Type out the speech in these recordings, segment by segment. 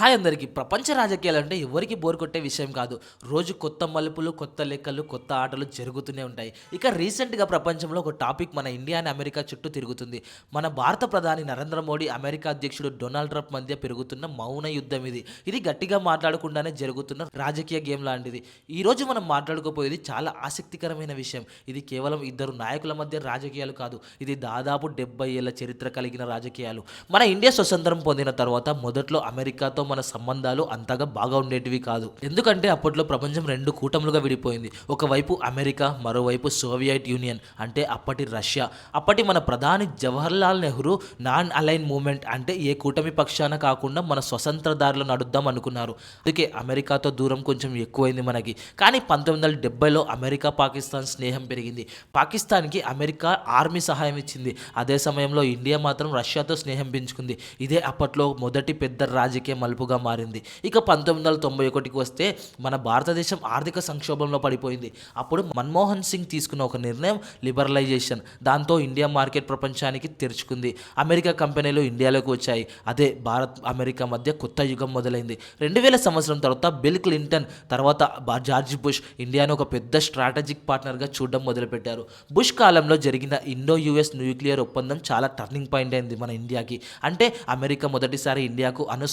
Hi అందరికీ ప్రపంచ రాజకీయాలు అంటే ఎవరికి బోర్ కొట్టే విషయం కాదు. రోజు కొత్త మలుపులు కొత్త లెక్కలు కొత్త ఆటలు జరుగుతూనే ఉంటాయి. ఇక రీసెంట్గా ప్రపంచంలో ఒక టాపిక్ మన ఇండియా అండ్ అమెరికా చుట్టూ తిరుగుతుంది. మన భారత ప్రధాని నరేంద్ర మోడీ అమెరికా అధ్యక్షుడు డొనాల్డ్ ట్రంప్ మధ్య పెరుగుతున్న మౌన యుద్ధం ఇది. ఇది గట్టిగా మాట్లాడకుండానే జరుగుతున్న రాజకీయ గేమ్ లాంటిది. ఈ రోజు మనం మాట్లాడుకోపోయేది చాలా ఆసక్తికరమైన విషయం. ఇది కేవలం ఇద్దరు నాయకుల మధ్య రాజకీయాలు కాదు. ఇది దాదాపు డెబ్బై ఏళ్ళ చరిత్ర కలిగిన రాజకీయాలు. మన ఇండియా స్వతంత్రం పొందిన తర్వాత మొదట్లో అమెరికాతో మన సంబంధాలు అంతగా బాగా ఉండేటివి కాదు. ఎందుకంటే అప్పట్లో ప్రపంచం రెండు కూటములుగా విడిపోయింది. ఒకవైపు అమెరికా మరోవైపు సోవియట్ యూనియన్ అంటే అప్పటి రష్యా. అప్పటి మన ప్రధాని Jawaharlal Nehru non aligned movement అంటే ఏ కూటమి పక్షాన కాకుండా మన స్వతంత్ర దారిలో నడుద్దాం అనుకున్నారు. అందుకే అమెరికాతో దూరం కొంచెం ఎక్కువైంది మనకి. కానీ పంతొమ్మిది వందల డెబ్బైలో అమెరికా పాకిస్తాన్ స్నేహం పెరిగింది. పాకిస్తాన్కి అమెరికా ఆర్మీ సహాయం ఇచ్చింది. అదే సమయంలో ఇండియా మాత్రం రష్యాతో స్నేహం పెంచుకుంది. ఇదే అప్పట్లో మొదటి పెద్ద రాజకీయ మలుపుగా మారింది. ఇక పంతొమ్మిది వందల తొంభై ఒకటికి వస్తే మన భారతదేశం ఆర్థిక సంక్షోభంలో పడిపోయింది. అప్పుడు మన్మోహన్ సింగ్ తీసుకున్న ఒక నిర్ణయం లిబరలైజేషన్. దాంతో ఇండియా మార్కెట్ ప్రపంచానికి తెరుచుకుంది. అమెరికా కంపెనీలు ఇండియాలోకి వచ్చాయి. అదే భారత్ అమెరికా మధ్య కొత్త యుగం మొదలైంది. రెండు వేల సంవత్సరం తర్వాత బిల్ క్లింటన్ తర్వాత జార్జ్ బుష్ ఇండియాను ఒక పెద్ద స్ట్రాటజిక్ పార్ట్నర్గా చూడడం మొదలుపెట్టారు. బుష్ కాలంలో జరిగిన ఇండో యుఎస్ న్యూక్లియర్ ఒప్పందం చాలా టర్నింగ్ పాయింట్ అయింది మన ఇండియాకి. అంటే అమెరికా మొదటిసారి ఇండియాకు అణు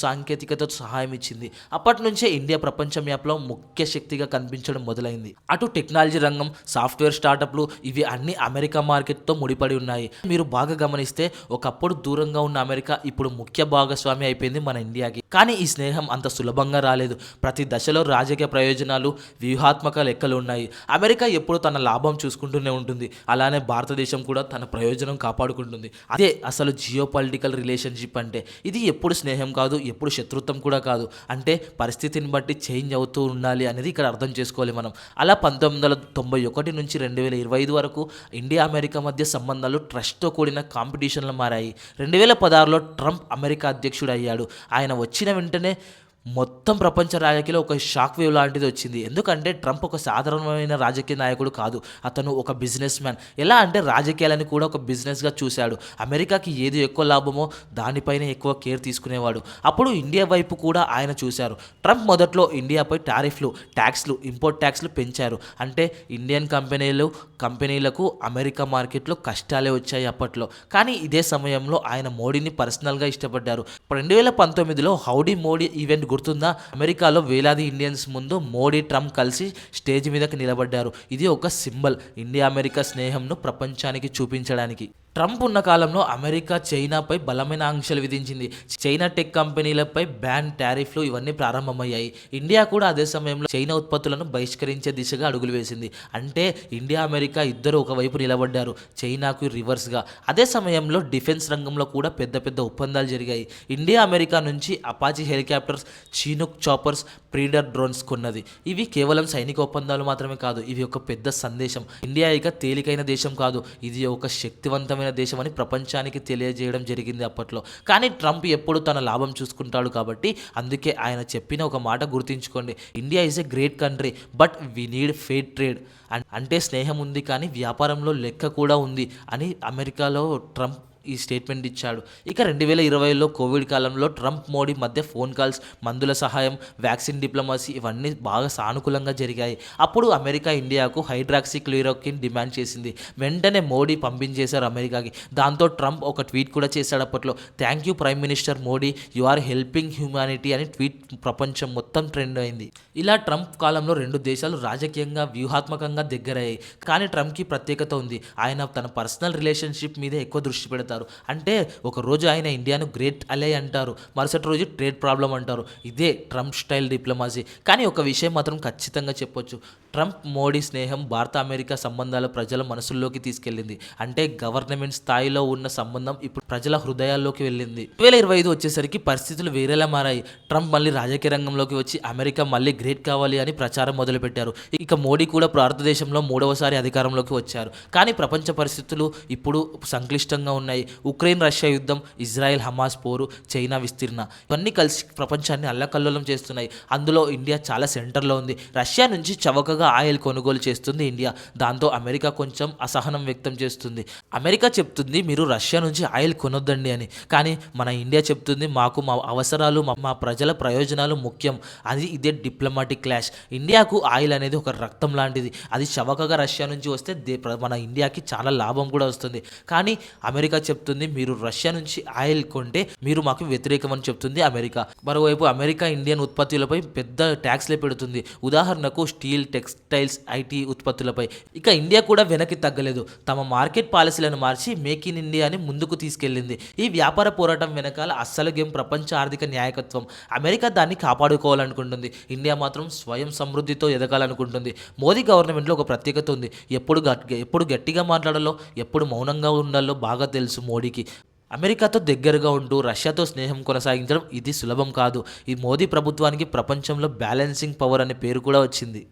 సాంకేతికత సహాయం ఇచ్చింది. అప్పటి నుంచే ఇండియా ప్రపంచ మ్యాప్లో ముఖ్య శక్తిగా కనిపించడం మొదలైంది. అటు టెక్నాలజీ రంగం సాఫ్ట్వేర్ స్టార్టప్లు ఇవి అన్ని అమెరికా మార్కెట్తో ముడిపడి ఉన్నాయి. మీరు బాగా గమనిస్తే ఒకప్పుడు దూరంగా ఉన్న అమెరికా ఇప్పుడు ముఖ్య భాగస్వామి అయిపోయింది మన ఇండియాకి. కానీ ఈ స్నేహం అంత సులభంగా రాలేదు. ప్రతి దశలో రాజకీయ ప్రయోజనాలు వ్యూహాత్మక లెక్కలు ఉన్నాయి. అమెరికా ఎప్పుడు తన లాభం చూసుకుంటూనే ఉంటుంది. అలానే భారతదేశం కూడా తన ప్రయోజనం కాపాడుకుంటుంది. అదే అసలు జియో పొలిటికల్ రిలేషన్షిప్ అంటే. ఇది ఎప్పుడు స్నేహం కాదు ఎప్పుడు శత్రుత్వం కూడా కాదు. అంటే పరిస్థితిని బట్టి చేంజ్ అవుతూ ఉండాలి అనేది ఇక్కడ అర్థం చేసుకోవాలి మనం. అలా పంతొమ్మిది వందల తొంభై ఒకటి నుంచి రెండు వేల ఇరవై ఐదు వరకు ఇండియా అమెరికా మధ్య సంబంధాలు ట్రస్ట్తో కూడిన కాంపిటీషన్లు మారాయి. రెండు వేల పదహారులో ట్రంప్ అమెరికా అధ్యక్షుడు అయ్యాడు ఆయన వచ్చిన వెంటనే మొత్తం ప్రపంచ రాజకీయాల్లో ఒక షాక్ వేవ్ లాంటిది వచ్చింది. ఎందుకంటే ట్రంప్ ఒక సాధారణమైన రాజకీయ నాయకుడు కాదు అతను ఒక బిజినెస్ మ్యాన్. ఎలా అంటే రాజకీయాలని కూడా ఒక బిజినెస్గా చూశాడు. అమెరికాకి ఏది ఎక్కువ లాభమో దానిపైన ఎక్కువ కేర్ తీసుకునేవాడు. అప్పుడు ఇండియా వైపు కూడా ఆయన చూశారు. ట్రంప్ మొదట్లో ఇండియాపై టారిఫ్లు ట్యాక్స్లు ఇంపోర్ట్ ట్యాక్స్లు పెంచారు. అంటే ఇండియన్ కంపెనీలు కంపెనీలకు అమెరికా మార్కెట్లో కష్టాలే వచ్చాయి అప్పట్లో. కానీ ఇదే సమయంలో ఆయన మోడీని పర్సనల్గా ఇష్టపడ్డారు. రెండు వేల పంతొమ్మిదిలో హౌడీ మోడీ ఈవెంట్ గుర్తుందా? అమెరికాలో వేలాది ఇండియన్స్ ముందు మోడీ ట్రంప్ కలిసి స్టేజ్ మీదకి నిలబడ్డారు. ఇది ఒక సింబల్. ఇండియా అమెరికా స్నేహంను ప్రపంచానికి చూపించడానికి. ట్రంప్ ఉన్న కాలంలో అమెరికా చైనాపై బలమైన ఆంక్షలు విధించింది. చైనా టెక్ కంపెనీలపై బ్యాన్ టారిఫ్లు ఇవన్నీ ప్రారంభమయ్యాయి. ఇండియా కూడా అదే సమయంలో చైనా ఉత్పత్తులను బహిష్కరించే దిశగా అడుగులు వేసింది. అంటే ఇండియా అమెరికా ఇద్దరు ఒకవైపు నిలబడ్డారు చైనాకు రివర్స్గా. అదే సమయంలో డిఫెన్స్ రంగంలో కూడా పెద్ద పెద్ద ఒప్పందాలు జరిగాయి. ఇండియా అమెరికా నుంచి Apache helicopters Chinook choppers Predator drones కొన్నది. ఇవి కేవలం సైనిక ఒప్పందాలు మాత్రమే కాదు ఇవి ఒక పెద్ద సందేశం. ఇండియా ఇక తేలికైన దేశం కాదు. ఇది ఒక శక్తివంతమైన దేశం అని ప్రపంచానికి తెలియజేయడం జరిగింది అప్పట్లో. కానీ ట్రంప్ ఎప్పుడు తన లాభం చూసుకుంటాడు కాబట్టి అందుకే ఆయన చెప్పిన ఒక మాట గుర్తుంచుకోండి. India is a great country but we need fair trade. అంటే స్నేహం ఉంది కానీ వ్యాపారంలో లెక్క కూడా ఉంది అని అమెరికాలో ట్రంప్ ఈ స్టేట్మెంట్ ఇచ్చాడు. ఇక రెండు వేల ఇరవైలో కోవిడ్ కాలంలో ట్రంప్ మోడీ మధ్య ఫోన్ కాల్స్ మందుల సహాయం వ్యాక్సిన్ డిప్లొమసీ ఇవన్నీ బాగా సానుకూలంగా జరిగాయి. అప్పుడు అమెరికా ఇండియాకు హైడ్రాక్సీ క్లోరోకిన్ డిమాండ్ చేసింది. వెంటనే మోడీ పంపించేశారు అమెరికాకి. దాంతో ట్రంప్ ఒక ట్వీట్ కూడా చేశాడు అప్పట్లో. Thank you prime minister Modi you are helping humanity అని ట్వీట్ ప్రపంచం మొత్తం ట్రెండ్ అయింది. ఇలా ట్రంప్ కాలంలో రెండు దేశాలు రాజకీయంగా వ్యూహాత్మకంగా దగ్గరయ్యాయి. కానీ ట్రంప్కి ప్రత్యేకత ఉంది. ఆయన తన పర్సనల్ రిలేషన్షిప్ మీదే ఎక్కువ దృష్టి పెడతారు. అంటే ఒకరోజు ఆయన ఇండియాను గ్రేట్ అలే అంటారు. మరుసటి రోజు ట్రేడ్ ప్రాబ్లం అంటారు. ఇదే ట్రంప్ స్టైల్ డిప్లొమసీ. కానీ ఒక విషయం మాత్రం ఖచ్చితంగా చెప్పొచ్చు. ట్రంప్ మోడీ స్నేహం భారత అమెరికా సంబంధాల ప్రజల మనసుల్లోకి తీసుకెళ్ళింది. అంటే గవర్నమెంట్ స్థాయిలో ఉన్న సంబంధం ఇప్పుడు ప్రజల హృదయాల్లోకి వెళ్ళింది. రెండు వేల ఇరవై ఐదు వచ్చేసరికి పరిస్థితులు వేరేలా మారాయి. ట్రంప్ మళ్ళీ రాజకీయ రంగంలోకి వచ్చి అమెరికా మళ్ళీ గ్రేట్ కావాలి అని ప్రచారం మొదలుపెట్టారు. ఇక మోడీ కూడా భారతదేశంలో మూడవసారి అధికారంలోకి వచ్చారు. కానీ ప్రపంచ పరిస్థితులు ఇప్పుడు సంక్లిష్టంగా ఉన్నాయి. ఉక్రెయిన్ రష్యా యుద్ధం ఇజ్రాయెల్ హమాస్ పోరు చైనా విస్తీర్ణ ఇవన్నీ కలిసి ప్రపంచాన్ని అల్లకల్లోలం చేస్తున్నాయి. అందులో ఇండియా చాలా సెంటర్లో ఉంది. రష్యా నుంచి చవకగా ఆయిల్ కొనుగోలు చేస్తుంది ఇండియా. దాంతో అమెరికా కొంచెం అసహనం వ్యక్తం చేస్తుంది. అమెరికా చెప్తుంది మీరు రష్యా నుంచి ఆయిల్ కొనొద్దండి అని. కానీ మన ఇండియా చెప్తుంది మాకు మా అవసరాలు మా- ప్రజల ప్రయోజనాలు ముఖ్యం. అది ఇదే డిప్లొమాటిక్ క్లాష్. ఇండియాకు ఆయిల్ అనేది ఒక రక్తం లాంటిది. అది చవకగా రష్యా నుంచి వస్తే దే- మన ఇండియాకి చాలా లాభం కూడా వస్తుంది. కానీ అమెరికా చెప్తుంది మీరు రష్యా నుంచి ఆయిల్ కొంటే మీరు మాకు వ్యతిరేకం అని చెప్తుంది అమెరికా. మరోవైపు అమెరికా ఇండియన్ ఉత్పత్తులపై పెద్ద ట్యాక్స్లే పెడుతుంది. ఉదాహరణకు స్టీల్ టెక్స్టైల్స్ ఐటీ ఉత్పత్తులపై. ఇక ఇండియా కూడా వెనక్కి తగ్గలేదు. తమ మార్కెట్ పాలసీలను మార్చి మేక్ ఇన్ ఇండియాని ముందుకు తీసుకెళ్ళింది ఈ వ్యాపార పోరాటం వెనకాల అస్సలు గేమ్ ప్రపంచ ఆర్థిక న్యాయకత్వం. అమెరికా దాన్ని కాపాడుకోవాలనుకుంటుంది. ఇండియా మాత్రం స్వయం సమృద్ధితో ఎదగాలనుకుంటుంది. మోదీ గవర్నమెంట్లో ఒక ప్రత్యేకత ఉంది. ఎప్పుడు ఎప్పుడు గట్టిగా మాట్లాడాలో ఎప్పుడు మౌనంగా ఉండాలో బాగా తెలుసు. మోడీకి. అమెరికాతో దగ్గరగా ఉంటూ రష్యాతో స్నేహం కొనసాగించడం ఇది సులభం కాదు. ఈ మోదీ ప్రభుత్వానికి ప్రపంచంలో బ్యాలెన్సింగ్ పవర్ అనే పేరు కూడా వచ్చింది.